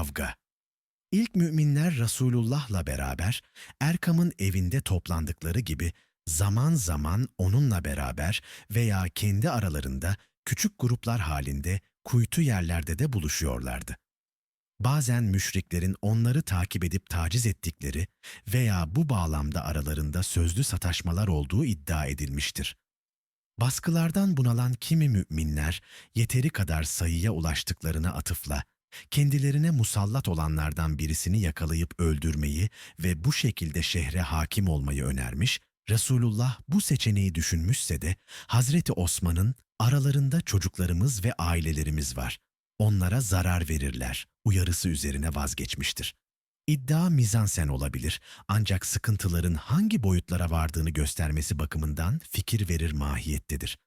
kavga. İlk müminler Resulullah'la beraber Erkam'ın evinde toplandıkları gibi zaman zaman onunla beraber veya kendi aralarında küçük gruplar halinde kuytu yerlerde de buluşuyorlardı. Bazen müşriklerin onları takip edip taciz ettikleri veya bu bağlamda aralarında sözlü sataşmalar olduğu iddia edilmiştir. Baskılardan bunalan kimi müminler yeteri kadar sayıya ulaştıklarına atıfla kendilerine musallat olanlardan birisini yakalayıp öldürmeyi ve bu şekilde şehre hakim olmayı önermiş, Resulullah bu seçeneği düşünmüşse de Hazreti Osman'ın aralarında çocuklarımız ve ailelerimiz var. Onlara zarar verirler uyarısı üzerine vazgeçmiştir. İddia mizansen olabilir ancak sıkıntıların hangi boyutlara vardığını göstermesi bakımından fikir verir mahiyettedir.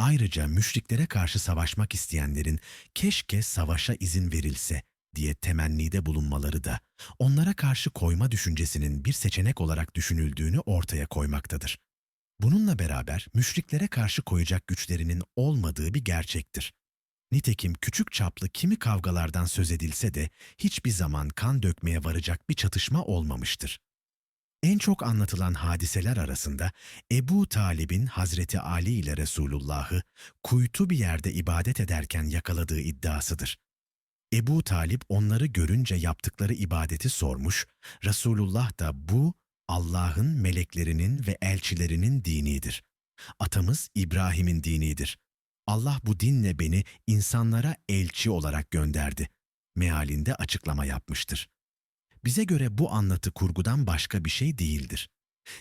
Ayrıca müşriklere karşı savaşmak isteyenlerin keşke savaşa izin verilse diye temennide bulunmaları da onlara karşı koyma düşüncesinin bir seçenek olarak düşünüldüğünü ortaya koymaktadır. Bununla beraber müşriklere karşı koyacak güçlerinin olmadığı bir gerçektir. Nitekim küçük çaplı kimi kavgalardan söz edilse de hiçbir zaman kan dökmeye varacak bir çatışma olmamıştır. En çok anlatılan hadiseler arasında Ebu Talib'in Hazreti Ali ile Resulullah'ı kuytu bir yerde ibadet ederken yakaladığı iddiasıdır. Ebu Talip onları görünce yaptıkları ibadeti sormuş, Resulullah da bu Allah'ın meleklerinin ve elçilerinin dinidir. Atamız İbrahim'in dinidir. Allah bu dinle beni insanlara elçi olarak gönderdi. Mealinde açıklama yapmıştır. Bize göre bu anlatı kurgudan başka bir şey değildir.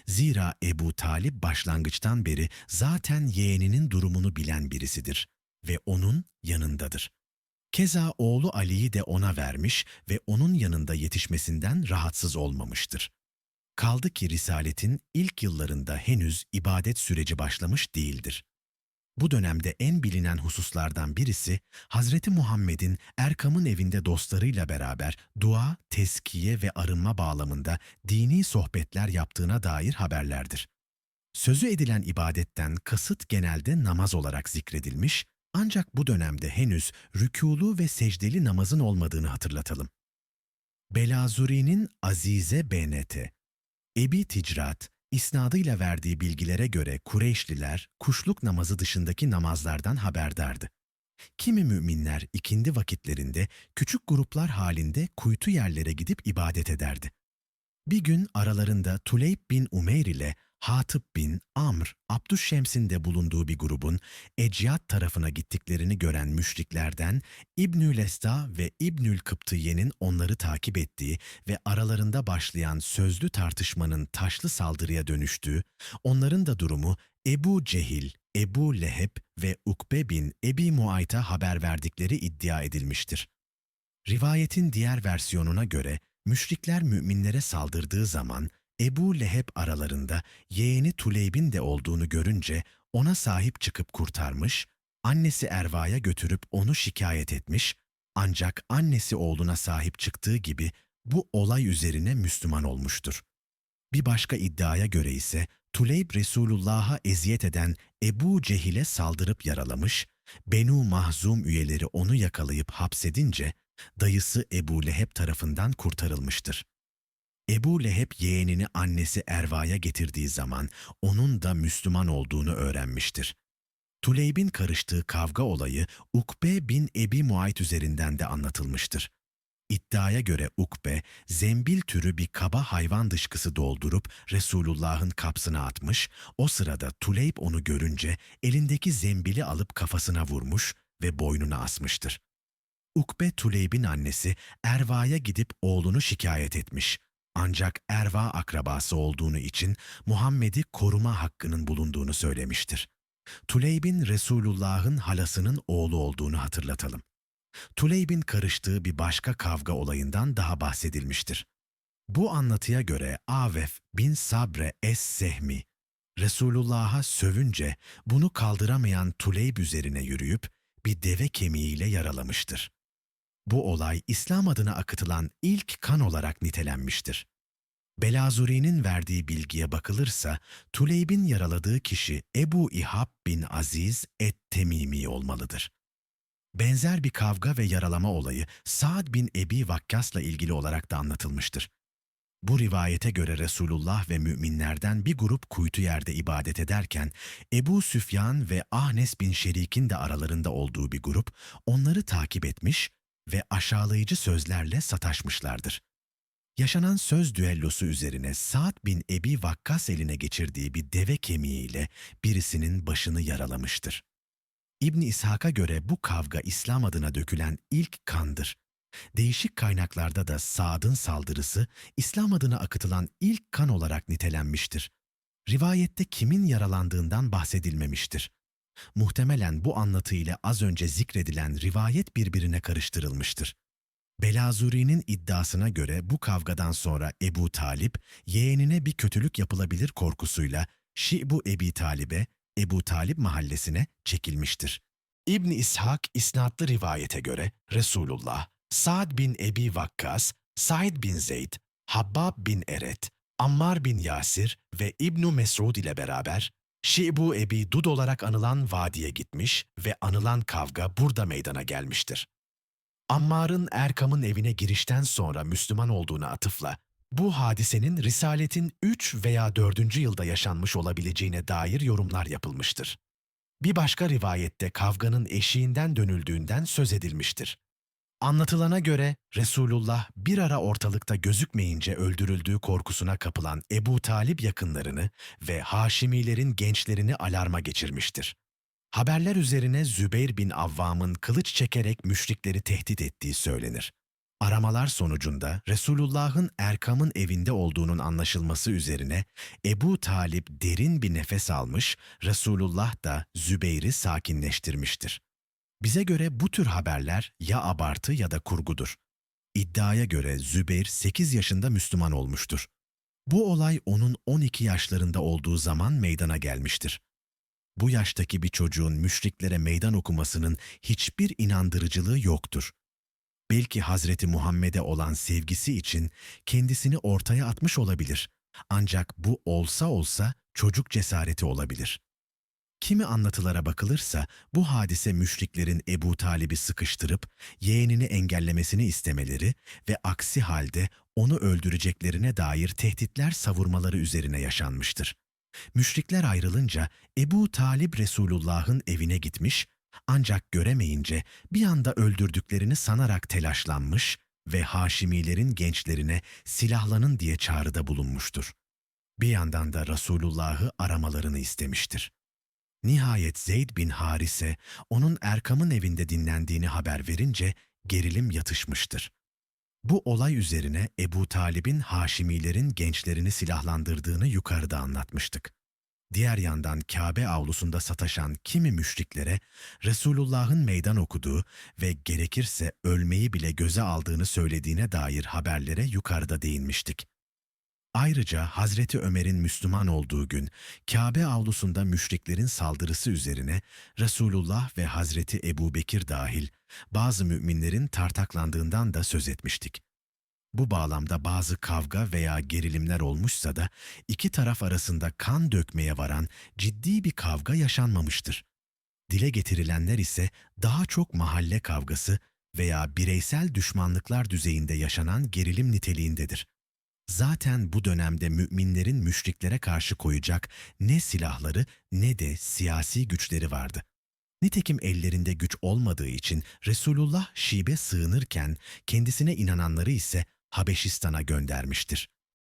Zira Ebu Talip başlangıçtan beri zaten yeğeninin durumunu bilen birisidir ve onun yanındadır. Keza oğlu Ali'yi de ona vermiş ve onun yanında yetişmesinden rahatsız olmamıştır. Kaldı ki Risaletin ilk yıllarında henüz ibadet süreci başlamış değildir. Bu dönemde en bilinen hususlardan birisi Hazreti Muhammed'in Erkam'ın evinde dostlarıyla beraber dua, teskiye ve arınma bağlamında dini sohbetler yaptığına dair haberlerdir. Sözü edilen ibadetten kasıt genelde namaz olarak zikredilmiş ancak bu dönemde henüz rükûlu ve secdeli namazın olmadığını hatırlatalım. Belazuri'nin Azize BNT, Ebi Ticrat, İsnadıyla verdiği bilgilere göre Kureyşliler kuşluk namazı dışındaki namazlardan haberdardı. Kimi müminler ikindi vakitlerinde küçük gruplar halinde kuytu yerlere gidip ibadet ederdi. Bir gün aralarında Tuleyb bin Umeyr ile Hatip bin Amr, Abdüşşems'in de bulunduğu bir grubun Eciyat tarafına gittiklerini gören müşriklerden İbnül Esta ve İbnül Kıptıye'nin onları takip ettiği ve aralarında başlayan sözlü tartışmanın taşlı saldırıya dönüştüğü, onların da durumu Ebu Cehil, Ebu Leheb ve Ukbe bin Ebi Muayt'a haber verdikleri iddia edilmiştir. Rivayetin diğer versiyonuna göre müşrikler müminlere saldırdığı zaman Ebu Leheb aralarında yeğeni Tuleyb'in de olduğunu görünce ona sahip çıkıp kurtarmış, annesi Erva'ya götürüp onu şikayet etmiş ancak annesi oğluna sahip çıktığı gibi bu olay üzerine Müslüman olmuştur. Bir başka iddiaya göre ise Tuleyb Resulullah'a eziyet eden Ebu Cehil'e saldırıp yaralamış, Benu Mahzum üyeleri onu yakalayıp hapsedince dayısı Ebu Leheb tarafından kurtarılmıştır. Ebu Leheb yeğenini annesi Erva'ya getirdiği zaman onun da Müslüman olduğunu öğrenmiştir. Tuleyb'in karıştığı kavga olayı Ukbe bin Ebi Muayt üzerinden de anlatılmıştır. İddiaya göre Ukbe, zembil türü bir kaba hayvan dışkısı doldurup Resulullah'ın kapsına atmış, o sırada Tuleyb onu görünce elindeki zembili alıp kafasına vurmuş ve boynuna asmıştır. Ukbe Tuleyb'in annesi Erva'ya gidip oğlunu şikayet etmiş. Ancak Erva akrabası olduğunu için Muhammed'i koruma hakkının bulunduğunu söylemiştir. Tuleyb'in Resulullah'ın halasının oğlu olduğunu hatırlatalım. Tuleyb'in karıştığı bir başka kavga olayından daha bahsedilmiştir. Bu anlatıya göre Avef bin Sabre es-Sehmi, Resulullah'a sövünce bunu kaldıramayan Tuleyb üzerine yürüyüp bir deve kemiğiyle yaralamıştır. Bu olay İslam adına akıtılan ilk kan olarak nitelenmiştir. Belazuri'nin verdiği bilgiye bakılırsa Tuleyb'in yaraladığı kişi Ebu İhab bin Aziz et-Temimi olmalıdır. Benzer bir kavga ve yaralama olayı Sa'd bin Ebi Vakkas'la ilgili olarak da anlatılmıştır. Bu rivayete göre Resulullah ve müminlerden bir grup kuytu yerde ibadet ederken Ebu Süfyan ve Ahnes bin Şerik'in de aralarında olduğu bir grup onları takip etmiş ve aşağılayıcı sözlerle sataşmışlardır. Yaşanan söz düellosu üzerine Sa'd bin Ebi Vakkas eline geçirdiği bir deve kemiğiyle birisinin başını yaralamıştır. İbn İshak'a göre bu kavga İslam adına dökülen ilk kandır. Değişik kaynaklarda da Sa'd'ın saldırısı İslam adına akıtılan ilk kan olarak nitelenmiştir. Rivayette kimin yaralandığından bahsedilmemiştir. Muhtemelen bu anlatı ile az önce zikredilen rivayet birbirine karıştırılmıştır. Belazuri'nin iddiasına göre bu kavgadan sonra Ebu Talip, yeğenine bir kötülük yapılabilir korkusuyla Şi'bu Ebi Talib'e, Ebu Talip mahallesine çekilmiştir. İbn İshak isnatlı rivayete göre Resulullah, Sa'd bin Ebi Vakkas, Said bin Zeyd, Habbab bin Eret, Ammar bin Yasir ve İbn Mesud ile beraber Şi'bu Ebi Dud olarak anılan vadiye gitmiş ve anılan kavga burada meydana gelmiştir. Ammar'ın Erkam'ın evine girişten sonra Müslüman olduğuna atıfla, bu hadisenin Risaletin 3 veya 4. yılda yaşanmış olabileceğine dair yorumlar yapılmıştır. Bir başka rivayette kavganın eşiğinden dönüldüğünden söz edilmiştir. Anlatılana göre Resulullah bir ara ortalıkta gözükmeyince öldürüldüğü korkusuna kapılan Ebu Talip yakınlarını ve Haşimilerin gençlerini alarma geçirmiştir. Haberler üzerine Zübeyir bin Avvam'ın kılıç çekerek müşrikleri tehdit ettiği söylenir. Aramalar sonucunda Resulullah'ın Erkam'ın evinde olduğunun anlaşılması üzerine Ebu Talip derin bir nefes almış, Resulullah da Zübeyir'i sakinleştirmiştir. Bize göre bu tür haberler ya abartı ya da kurgudur. İddiaya göre Zübeyir 8 yaşında Müslüman olmuştur. Bu olay onun 12 yaşlarında olduğu zaman meydana gelmiştir. Bu yaştaki bir çocuğun müşriklere meydan okumasının hiçbir inandırıcılığı yoktur. Belki Hazreti Muhammed'e olan sevgisi için kendisini ortaya atmış olabilir. Ancak bu olsa olsa çocuk cesareti olabilir. Kimi anlatılara bakılırsa bu hadise müşriklerin Ebu Talib'i sıkıştırıp yeğenini engellemesini istemeleri ve aksi halde onu öldüreceklerine dair tehditler savurmaları üzerine yaşanmıştır. Müşrikler ayrılınca Ebu Talib Resulullah'ın evine gitmiş ancak göremeyince bir anda öldürdüklerini sanarak telaşlanmış ve Haşimilerin gençlerine silahlanın diye çağrıda bulunmuştur. Bir yandan da Resulullah'ı aramalarını istemiştir. Nihayet Zeyd bin Harise onun Erkam'ın evinde dinlendiğini haber verince gerilim yatışmıştır. Bu olay üzerine Ebu Talib'in Haşimilerin gençlerini silahlandırdığını yukarıda anlatmıştık. Diğer yandan Kabe avlusunda sataşan kimi müşriklere Resulullah'ın meydan okuduğu ve gerekirse ölmeyi bile göze aldığını söylediğine dair haberlere yukarıda değinmiştik. Ayrıca Hazreti Ömer'in Müslüman olduğu gün Kabe avlusunda müşriklerin saldırısı üzerine Resulullah ve Hazreti Ebu Bekir dahil bazı müminlerin tartaklandığından da söz etmiştik. Bu bağlamda bazı kavga veya gerilimler olmuşsa da iki taraf arasında kan dökmeye varan ciddi bir kavga yaşanmamıştır. Dile getirilenler ise daha çok mahalle kavgası veya bireysel düşmanlıklar düzeyinde yaşanan gerilim niteliğindedir. Zaten bu dönemde müminlerin müşriklere karşı koyacak ne silahları ne de siyasi güçleri vardı. Nitekim ellerinde güç olmadığı için Resulullah Şibe sığınırken kendisine inananları ise Habeşistan'a göndermiştir.